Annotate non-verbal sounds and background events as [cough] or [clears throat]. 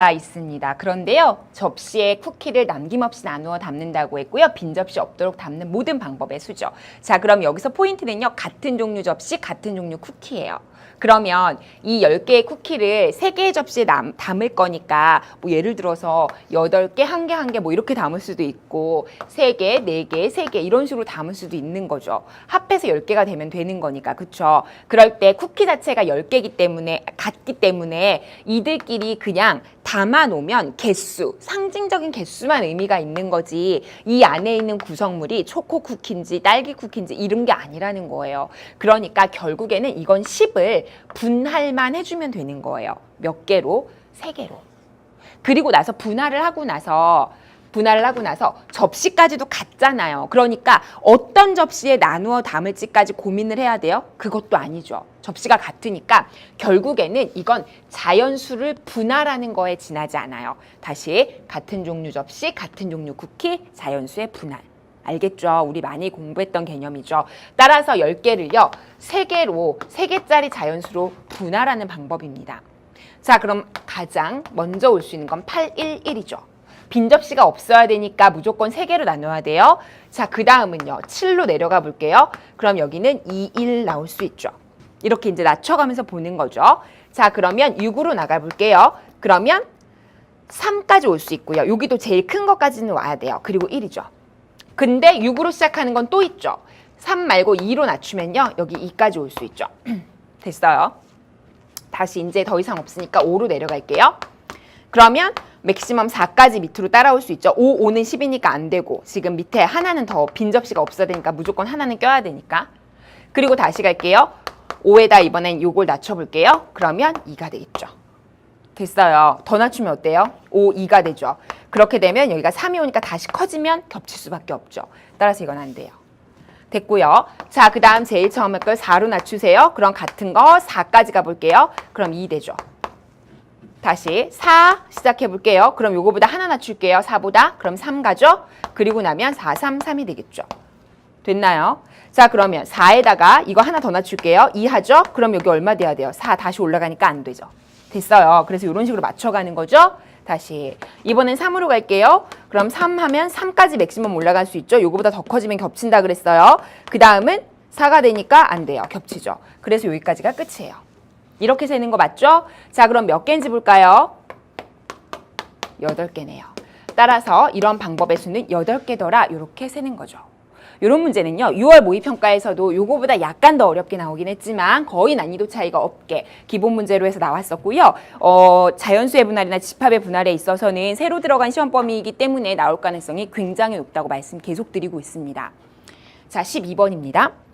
가 있습니다. 그런데요, 접시에 쿠키를 남김없이 나누어 담는다고 했고요. 빈 접시 없도록 담는 모든 방법의 수죠. 자, 그럼 여기서 포인트는요, 같은 종류 접시, 같은 종류 쿠키예요. 그러면 이 10개의 쿠키를 3개의 접시에 남, 담을 거니까 뭐 예를 들어서 8개, 1개, 1개 뭐 이렇게 담을 수도 있고 3개, 4개, 3개 이런 식으로 담을 수도 있는 거죠. 합해서 10개가 되면 되는 거니까. 그쵸? 그럴 때 쿠키 자체가 10개이기 때문에 같기 때문에 이들끼리 그냥 담아 놓으면 개수, 상징적인 개수만 의미가 있는 거지 이 안에 있는 구성물이 초코 쿠키인지 딸기 쿠키인지 이런 게 아니라는 거예요. 그러니까 결국에는 이건 10을 분할만 해주면 되는 거예요. 몇 개로? 세 개로. 그리고 나서 분할을 하고 나서 분할을 하고 나서 접시까지도 같잖아요. 그러니까 어떤 접시에 나누어 담을지까지 고민을 해야 돼요? 그것도 아니죠. 접시가 같으니까 결국에는 이건 자연수를 분할하는 거에 지나지 않아요. 다시 같은 종류 접시, 같은 종류 쿠키, 자연수의 분할. 알겠죠? 우리 많이 공부했던 개념이죠. 따라서 10개를요, 3개로, 3개짜리 자연수로 분할하는 방법입니다. 자, 그럼 가장 먼저 올 수 있는 건 811이죠. 빈 접시가 없어야 되니까 무조건 3개로 나눠야 돼요. 자, 그 다음은요. 7로 내려가 볼게요. 그럼 여기는 2, 1 나올 수 있죠. 이렇게 이제 낮춰가면서 보는 거죠. 자, 그러면 6으로 나가 볼게요. 그러면 3까지 올 수 있고요. 여기도 제일 큰 것까지는 와야 돼요. 그리고 1이죠. 근데 6으로 시작하는 건 또 있죠. 3 말고 2로 낮추면요. 여기 2까지 올 수 있죠. [clears throat] 됐어요. 다시 이제 더 이상 없으니까 5로 내려갈게요. 그러면 맥시멈 4까지 밑으로 따라올 수 있죠. 5, 5는 10이니까 안 되고 지금 밑에 하나는 더 빈 접시가 없어야 되니까 무조건 하나는 껴야 되니까. 그리고 다시 갈게요. 5에다 이번엔 요걸 낮춰볼게요. 그러면 2가 되겠죠. 됐어요. 더 낮추면 어때요? 5, 2가 되죠. 그렇게 되면 여기가 3이 오니까 다시 커지면 겹칠 수밖에 없죠. 따라서 이건 안 돼요. 됐고요. 자, 그 다음 제일 처음에 걸 4로 낮추세요. 그럼 같은 거 4까지 가볼게요. 그럼 2 되죠. 다시 4 시작해 볼게요. 그럼 요거보다 하나 낮출게요. 4보다. 그럼 3 가죠. 그리고 나면 4, 3, 3이 되겠죠. 됐나요? 자, 그러면 4에다가 이거 하나 더 낮출게요. 2 하죠? 그럼 여기 얼마 돼야 돼요? 4 다시 올라가니까 안 되죠. 됐어요. 그래서 이런 식으로 맞춰가는 거죠. 다시 이번엔 3으로 갈게요. 그럼 3 하면 3까지 맥시멈 올라갈 수 있죠. 요거보다 더 커지면 겹친다 그랬어요. 그 다음은 4가 되니까 안 돼요. 겹치죠. 그래서 여기까지가 끝이에요. 이렇게 세는 거 맞죠? 자, 그럼 몇 개인지 볼까요? 8개네요. 따라서 이런 방법의 수는 8개더라 이렇게 세는 거죠. 이런 문제는요. 6월 모의평가에서도 요거보다 약간 더 어렵게 나오긴 했지만 거의 난이도 차이가 없게 기본 문제로 해서 나왔었고요. 어, 자연수의 분할이나 집합의 분할에 있어서는 새로 들어간 시험 범위이기 때문에 나올 가능성이 굉장히 높다고 말씀 계속 드리고 있습니다. 자, 12번입니다.